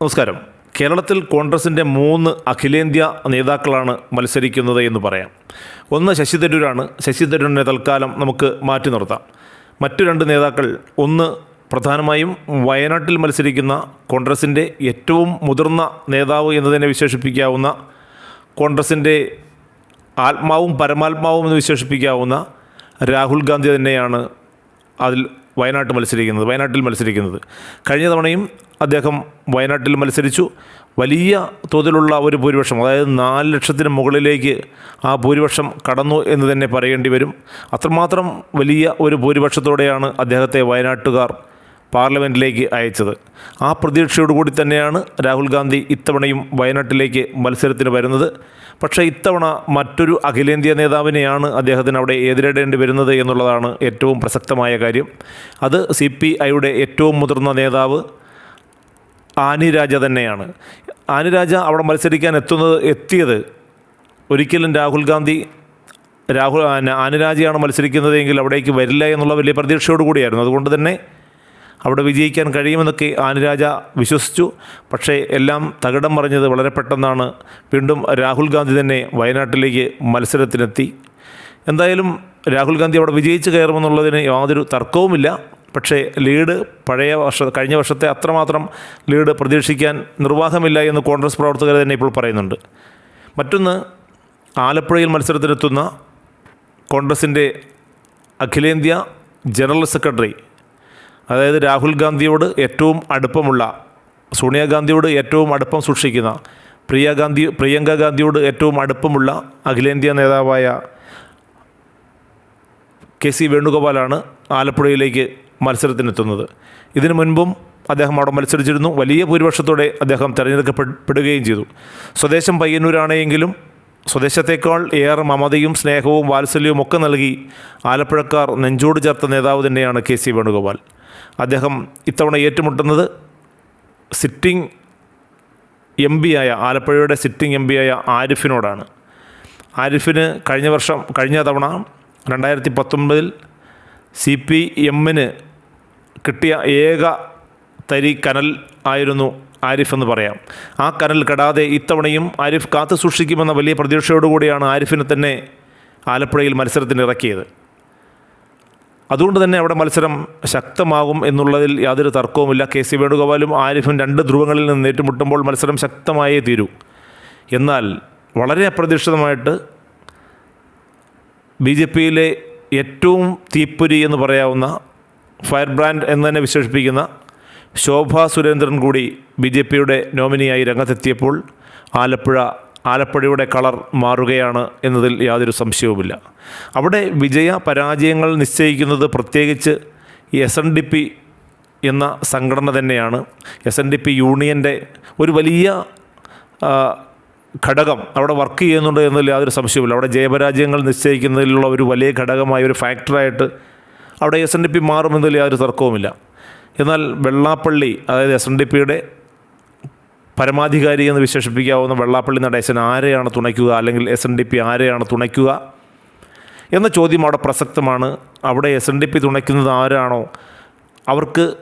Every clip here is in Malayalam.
നമസ്കാരം. കേരളത്തിൽ കോൺഗ്രസിന്റെ മൂന്ന് അഖിലേന്ത്യാ നേതാക്കളാണ് മത്സരിക്കുന്നത് എന്ന് പറയാം. ഒന്ന് ശശി തരൂരാണ്. ശശി തരൂരിനെ തൽക്കാലം നമുക്ക് മാറ്റി നിർത്താം. മറ്റു രണ്ട് നേതാക്കൾ ഒന്ന് പ്രധാനമായും വയനാട്ടിൽ മത്സരിക്കുന്ന കോൺഗ്രസിന്റെ ഏറ്റവും മുതിർന്ന നേതാവ് എന്ന് തന്നെ വിശേഷിപ്പിക്കാവുന്ന കോൺഗ്രസിന്റെ ആത്മാവും പരമാത്മാവും എന്ന് വിശേഷിപ്പിക്കാവുന്ന രാഹുൽ ഗാന്ധി തന്നെയാണ് അതിൽ വയനാട്ട് മത്സരിക്കുന്നത് വയനാട്ടിൽ മത്സരിക്കുന്നത്. കഴിഞ്ഞ തവണയും അദ്ദേഹം വയനാട്ടിൽ മത്സരിച്ചു. വലിയ തോതിലുള്ള ഒരു ഭൂരിപക്ഷം അതായത് നാല് ലക്ഷത്തിന് മുകളിലേക്ക് ആ ഭൂരിപക്ഷം കടന്നു എന്ന് തന്നെ പറയേണ്ടി വരും. അത്രമാത്രം വലിയ ഒരു ഭൂരിപക്ഷത്തോടെയാണ് അദ്ദേഹത്തെ വയനാട്ടുകാർ പാർലമെന്റിലേക്ക് അയച്ചത്. ആ പ്രതീക്ഷയോടുകൂടി തന്നെയാണ് രാഹുൽ ഗാന്ധി ഇത്തവണയും വയനാട്ടിലേക്ക് മത്സരത്തിന് വരുന്നത്. പക്ഷേ ഇത്തവണ മറ്റൊരു അഖിലേന്ത്യാ നേതാവിനെയാണ് അദ്ദേഹത്തിന് അവിടെ എതിരിടേണ്ടി വരുന്നത് എന്നുള്ളതാണ് ഏറ്റവും പ്രസക്തമായ കാര്യം. അത് സി പി ഐയുടെ ഏറ്റവും മുതിർന്ന നേതാവ് ആനി രാജ തന്നെയാണ്. ആനി രാജ അവിടെ മത്സരിക്കാൻ എത്തുന്നത് എത്തിയത് ഒരിക്കലും രാഹുൽ ഗാന്ധി രാഹുൽ ആനിരാജയാണ് മത്സരിക്കുന്നതെങ്കിൽ അവിടേക്ക് വരില്ല എന്നുള്ള വലിയ പ്രതീക്ഷയോടുകൂടിയായിരുന്നു. അതുകൊണ്ട് തന്നെ അവിടെ വിജയിക്കാൻ കഴിയുമെന്നൊക്കെ ആനുരാജ വിശ്വസിച്ചു. പക്ഷേ എല്ലാം തകിടം മറിഞ്ഞത് വളരെ പെട്ടെന്നാണ്. വീണ്ടും രാഹുൽ ഗാന്ധി തന്നെ വയനാട്ടിലേക്ക് മത്സരത്തിനെത്തി. എന്തായാലും രാഹുൽ ഗാന്ധി അവിടെ വിജയിച്ച് കയറുമെന്നുള്ളതിന് യാതൊരു തർക്കവുമില്ല. പക്ഷേ ലീഡ് പഴയ വർഷ കഴിഞ്ഞ വർഷത്തെ അത്രമാത്രം ലീഡ് പ്രതീക്ഷിക്കാൻ നിർവാഹമില്ല എന്ന് കോൺഗ്രസ് പ്രവർത്തകർ തന്നെ ഇപ്പോൾ പറയുന്നുണ്ട്. മറ്റൊന്ന് ആലപ്പുഴയിൽ മത്സരത്തിനെത്തുന്ന കോൺഗ്രസിന്റെ അഖിലേന്ത്യാ ജനറൽ സെക്രട്ടറി അതായത് രാഹുൽ ഗാന്ധിയോട് ഏറ്റവും അടുപ്പമുള്ള സോണിയാഗാന്ധിയോട് ഏറ്റവും അടുപ്പം സൂക്ഷിക്കുന്ന പ്രിയ ഗാന്ധി പ്രിയങ്ക ഗാന്ധിയോട് ഏറ്റവും അടുപ്പമുള്ള അഖിലേന്ത്യാ നേതാവായ കെ സി വേണുഗോപാലാണ് ആലപ്പുഴയിലേക്ക് മത്സരത്തിനെത്തുന്നത്. ഇതിനു മുൻപും അദ്ദേഹം അവിടെ മത്സരിച്ചിരുന്നു. വലിയ ഭൂരിപക്ഷത്തോടെ അദ്ദേഹം തിരഞ്ഞെടുക്കപ്പെടുകയും ചെയ്തു. സ്വദേശം പയ്യന്നൂരാണെങ്കിലും സ്വദേശത്തേക്കാൾ ഏറെ മമതയും സ്നേഹവും വാത്സല്യവും ഒക്കെ നൽകി ആലപ്പുഴക്കാർ നെഞ്ചോട് ചേർത്ത നേതാവ് തന്നെയാണ് കെ സി വേണുഗോപാൽ. അദ്ദേഹം ഇത്തവണ ഏറ്റുമുട്ടുന്നത് സിറ്റിംഗ് എം ആയ ആലപ്പുഴയുടെ സിറ്റിംഗ് എം ആയ ആരിഫിനോടാണ്. ആരിഫിന് കഴിഞ്ഞ വർഷം കഴിഞ്ഞ തവണ രണ്ടായിരത്തി പത്തൊമ്പതിൽ സി പി എമ്മിന് കിട്ടിയ ഏക തരി കനൽ ആയിരുന്നു ആരിഫ് എന്ന് പറയാം. ആ കനൽ കെടാതെ ഇത്തവണയും ആരിഫ് കാത്തു സൂക്ഷിക്കുമെന്ന വലിയ പ്രതീക്ഷയോടുകൂടിയാണ് ആരിഫിനെ തന്നെ ആലപ്പുഴയിൽ മത്സരത്തിന് ഇറക്കിയത് അതുകൊണ്ട് തന്നെ അവിടെ മത്സരം ശക്തമാകും എന്നുള്ളതിൽ യാതൊരു തർക്കവുമില്ല. കെ സി വേണുഗോപാലും ആരിഫും രണ്ട് ധ്രുവങ്ങളിൽ നിന്ന് ഏറ്റുമുട്ടുമ്പോൾ മത്സരം ശക്തമായേ തീരൂ. എന്നാൽ വളരെ അപ്രതീക്ഷിതമായിട്ട് ബി ജെ പിയിലെ ഏറ്റവും തീപ്പൊരി എന്ന് പറയാവുന്ന ഫയർ ബ്രാൻഡ് എന്ന് തന്നെ വിശേഷിപ്പിക്കുന്ന ശോഭ സുരേന്ദ്രൻ കൂടി ബി ജെ പിയുടെ നോമിനിയായി രംഗത്തെത്തിയപ്പോൾ ആലപ്പുഴ ആലപ്പുഴയുടെ കളർ മാറുകയാണ് എന്നതിൽ യാതൊരു സംശയവുമില്ല. അവിടെ വിജയ പരാജയങ്ങൾ നിശ്ചയിക്കുന്നത് പ്രത്യേകിച്ച് എസ് എൻ ഡി പി എന്ന സംഘടന തന്നെയാണ്. എസ് എൻ ഡി പി യൂണിയന്റെ ഒരു വലിയ ഘടകം അവിടെ വർക്ക് ചെയ്യുന്നുണ്ട് എന്നതിൽ യാതൊരു സംശയവുമില്ല. അവിടെ ജയപരാജയങ്ങൾ നിശ്ചയിക്കുന്നതിലുള്ള ഒരു വലിയ ഘടകമായ ഒരു ഫാക്ടറായിട്ട് അവിടെ എസ് എൻ ഡി പി മാറുമെന്നതിൽ യാതൊരു തർക്കവുമില്ല. എന്നാൽ വെള്ളാപ്പള്ളി അതായത് എസ് എൻ ഡി പിയുടെ പരമാധികാരി എന്ന് വിശേഷിപ്പിക്കാവുന്ന വെള്ളാപ്പള്ളി നടേശൻ ആരെയാണ് തുണയ്ക്കുക? അല്ലെങ്കിൽ എസ് എൻ ഡി പി ആരെയാണ് തുണയ്ക്കുക? എന്ന ചോദ്യം അവിടെ പ്രസക്തമാണ്. അവിടെ എസ് എൻ ഡി പി തുണയ്ക്കുന്നത് ആരാണോ? അവർക്ക്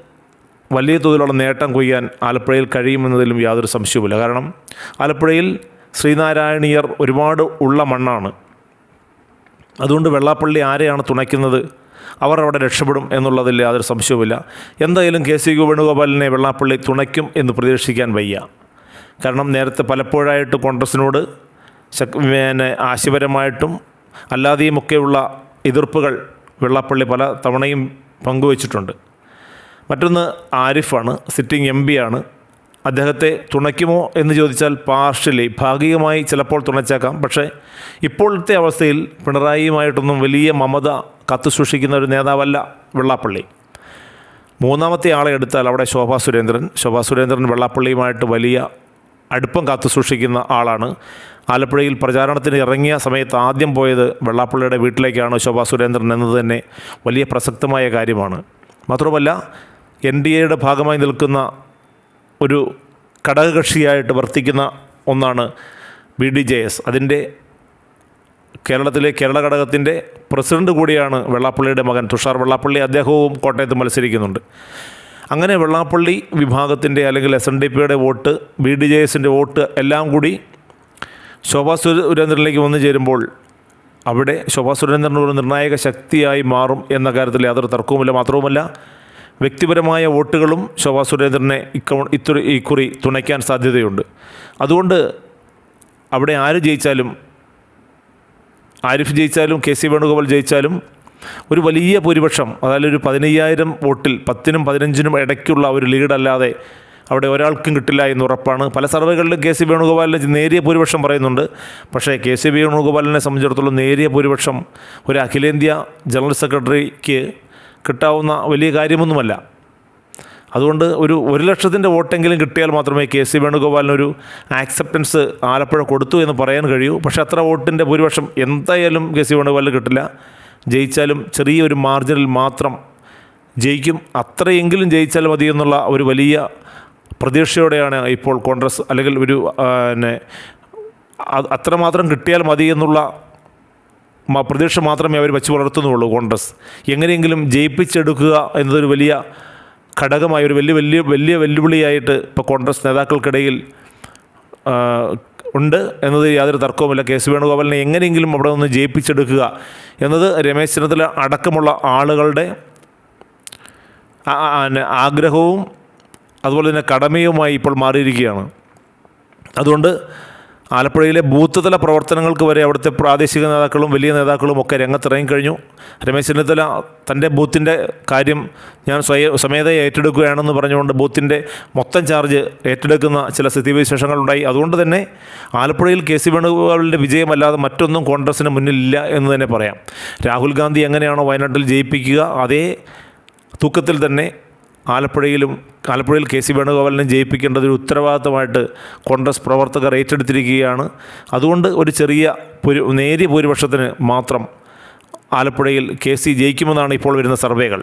വലിയ തോതിലുള്ള നേട്ടം കൊയ്യാൻ ആലപ്പുഴയിൽ കഴിയുമെന്നതിലും യാതൊരു സംശയവുമില്ല. കാരണം ആലപ്പുഴയിൽ ശ്രീനാരായണീയർ ഒരുപാട് ഉള്ള മണ്ണാണ്. അതുകൊണ്ട് വെള്ളാപ്പള്ളി ആരെയാണ് തുണയ്ക്കുന്നത്? അവർ അവിടെ രക്ഷപ്പെടും എന്നുള്ളതിൽ യാതൊരു സംശയവുമില്ല. എന്തായാലും കെ സി വേണുഗോപാലിനെ വെള്ളാപ്പള്ളി തുണയ്ക്കും എന്ന് പ്രതീക്ഷിക്കാൻ വയ്യ. കാരണം നേരത്തെ പലപ്പോഴായിട്ട് കോൺഗ്രസിനോട് പിന്നെ ആശയപരമായിട്ടും അല്ലാതെയുമൊക്കെയുള്ള എതിർപ്പുകൾ വെള്ളാപ്പള്ളി പല തവണയും പങ്കുവച്ചിട്ടുണ്ട്. മറ്റൊന്ന് ആരിഫാണ് സിറ്റിംഗ് എം ആണ്. അദ്ദേഹത്തെ തുണയ്ക്കുമോ എന്ന് ചോദിച്ചാൽ പാർഷ്യലി ഭാഗികമായി ചിലപ്പോൾ തുണച്ചേക്കാം. പക്ഷേ ഇപ്പോഴത്തെ അവസ്ഥയിൽ പിണറായിയുമായിട്ടൊന്നും വലിയ മമത കാത്തുസൂക്ഷിക്കുന്ന ഒരു നേതാവല്ല വെള്ളാപ്പള്ളി. മൂന്നാമത്തെ ആളെ എടുത്താൽ അവിടെ ശോഭാ സുരേന്ദ്രൻ. ശോഭാ സുരേന്ദ്രൻ വെള്ളാപ്പള്ളിയുമായിട്ട് വലിയ അടുപ്പം കാത്തു സൂക്ഷിക്കുന്ന ആളാണ്. ആലപ്പുഴയിൽ പ്രചാരണത്തിന് ഇറങ്ങിയ സമയത്ത് ആദ്യം പോയത് വെള്ളാപ്പള്ളിയുടെ വീട്ടിലേക്കാണ് ശോഭാ സുരേന്ദ്രൻ എന്നത് തന്നെ വലിയ പ്രസക്തമായ കാര്യമാണ്. മാത്രമല്ല എൻ ഡി എയുടെ ഭാഗമായി നിൽക്കുന്ന ഒരു ഘടകകക്ഷിയായിട്ട് വർത്തിക്കുന്ന ഒന്നാണ് ബി ഡി ജെ എസ്. അതിന്റെ കേരളത്തിലെ കേരള ഘടകത്തിന്റെ പ്രസിഡന്റ് കൂടിയാണ് വെള്ളാപ്പള്ളിയുടെ മകൻ തുഷാർ വെള്ളാപ്പള്ളി. അദ്ദേഹവും കോട്ടയത്ത് മത്സരിക്കുന്നുണ്ട്. അങ്ങനെ വെള്ളാപ്പള്ളി വിഭാഗത്തിന്റെ അല്ലെങ്കിൽ എസ് എൻ ഡി പിയുടെ വോട്ട് ബി ഡി ജെ എസിന്റെ വോട്ട് എല്ലാം കൂടി ശോഭാ സുരേന്ദ്രനിലേക്ക് വന്നു ചേരുമ്പോൾ അവിടെ ശോഭാ സുരേന്ദ്രൻ ഒരു നിർണായക ശക്തിയായി മാറും എന്ന കാര്യത്തിൽ യാതൊരു തർക്കവുമില്ല. മാത്രവുമല്ല വ്യക്തിപരമായ വോട്ടുകളും ശോഭാ സുരേന്ദ്രനെ ഇക്കവ ഇത്തുറി ഇക്കുറി തുണയ്ക്കാൻ സാധ്യതയുണ്ട്. അതുകൊണ്ട് അവിടെ ആര് ജയിച്ചാലും ആരിഫ് ജയിച്ചാലും കെ സി വേണുഗോപാൽ ജയിച്ചാലും ഒരു വലിയ ഭൂരിപക്ഷം അതായത് ഒരു പതിനയ്യായിരം വോട്ടിൽ പത്തിനും പതിനഞ്ചിനും ഇടയ്ക്കുള്ള ഒരു ലീഡല്ലാതെ അവിടെ ഒരാൾക്കും കിട്ടില്ല എന്ന് ഉറപ്പാണ്. പല സർവേകളിലും കെ സി വേണുഗോപാലിന് നേരിയ ഭൂരിപക്ഷം പറയുന്നുണ്ട്. പക്ഷേ കെ സി വേണുഗോപാലിനെ സംബന്ധിച്ചിടത്തോളം നേരിയ ഭൂരിപക്ഷം ഒരു അഖിലേന്ത്യാ ജനറൽ സെക്രട്ടറിക്ക് കിട്ടാവുന്ന വലിയ കാര്യമൊന്നുമല്ല. അതുകൊണ്ട് ഒരു ഒരു ലക്ഷത്തിന്റെ വോട്ടെങ്കിലും കിട്ടിയാൽ മാത്രമേ കെ സി വേണുഗോപാലിനൊരു ആക്സെപ്റ്റൻസ് ആലപ്പുഴ കൊടുത്തു എന്ന് പറയാൻ കഴിയൂ. പക്ഷേ അത്ര വോട്ടിന്റെ ഭൂരിപക്ഷം എന്തായാലും കെ സി വേണുഗോപാലിന് കിട്ടില്ല. ജയിച്ചാലും ചെറിയൊരു മാർജിനിൽ മാത്രം ജയിക്കും. അത്രയെങ്കിലും ജയിച്ചാൽ മതി എന്നുള്ള ഒരു വലിയ പ്രതീക്ഷയോടെയാണ് ഇപ്പോൾ കോൺഗ്രസ് അല്ലെങ്കിൽ ഒരു പിന്നെ അത്രമാത്രം കിട്ടിയാൽ മതി എന്നുള്ള പ്രതീക്ഷ മാത്രമേ അവർ വെച്ച് പുലർത്തുന്നുള്ളൂ കോൺഗ്രസ്. എങ്ങനെയെങ്കിലും ജയിപ്പിച്ചെടുക്കുക എന്നതൊരു വലിയ ഘടകമായി ഒരു വലിയ വലിയ വലിയ വെല്ലുവിളിയായിട്ട് ഇപ്പോൾ കോൺഗ്രസ് നേതാക്കൾക്കിടയിൽ ഉണ്ട് എന്നത് യാതൊരു തർക്കവുമില്ല. കെ സി വേണുഗോപാലിനെ എങ്ങനെയെങ്കിലും അവിടെ നിന്ന് ജയിപ്പിച്ചെടുക്കുക എന്നത് രമേശ് ചെന്നിത്തല അടക്കമുള്ള ആളുകളുടെ ആഗ്രഹവും അതുപോലെ തന്നെ കടമയുമായി ഇപ്പോൾ മാറിയിരിക്കുകയാണ്. അതുകൊണ്ട് ആലപ്പുഴയിലെ ബൂത്ത് തല പ്രവർത്തനങ്ങൾക്ക് വരെ അവിടുത്തെ പ്രാദേശിക നേതാക്കളും വലിയ നേതാക്കളും ഒക്കെ രംഗത്തിറങ്ങിക്കഴിഞ്ഞു രമേശ് ചെന്നിത്തല തന്റെ ബൂത്തിന്റെ കാര്യം ഞാൻ സ്വയ സ്വമേധ ഏറ്റെടുക്കുകയാണെന്ന് പറഞ്ഞുകൊണ്ട് ബൂത്തിന്റെ മൊത്തം ചാർജ് ഏറ്റെടുക്കുന്ന ചില സ്ഥിതിവിശേഷങ്ങളുണ്ടായി. അതുകൊണ്ട് തന്നെ ആലപ്പുഴയിൽ കെ സി വേണുഗോപാലിന്റെ വിജയമല്ലാതെ മറ്റൊന്നും കോൺഗ്രസ്സിന് മുന്നിലില്ല എന്ന് തന്നെ പറയാം. രാഹുൽ ഗാന്ധി എങ്ങനെയാണോ വയനാട്ടിൽ ജയിപ്പിക്കുക അതേ തൂക്കത്തിൽ തന്നെ ആലപ്പുഴയിലും ആലപ്പുഴയിൽ കെ സി വേണുഗോപാലിനെ ജയിപ്പിക്കേണ്ടത് ഒരു ഉത്തരവാദിത്തമായിട്ട് കോൺഗ്രസ് പ്രവർത്തകർ ഏറ്റെടുത്തിരിക്കുകയാണ്. അതുകൊണ്ട് ഒരു ചെറിയ നേരിയ ഭൂരിപക്ഷത്തിന് മാത്രം ആലപ്പുഴയിൽ കെ സി ജയിക്കുമെന്നാണ് ഇപ്പോൾ വരുന്ന സർവേകൾ.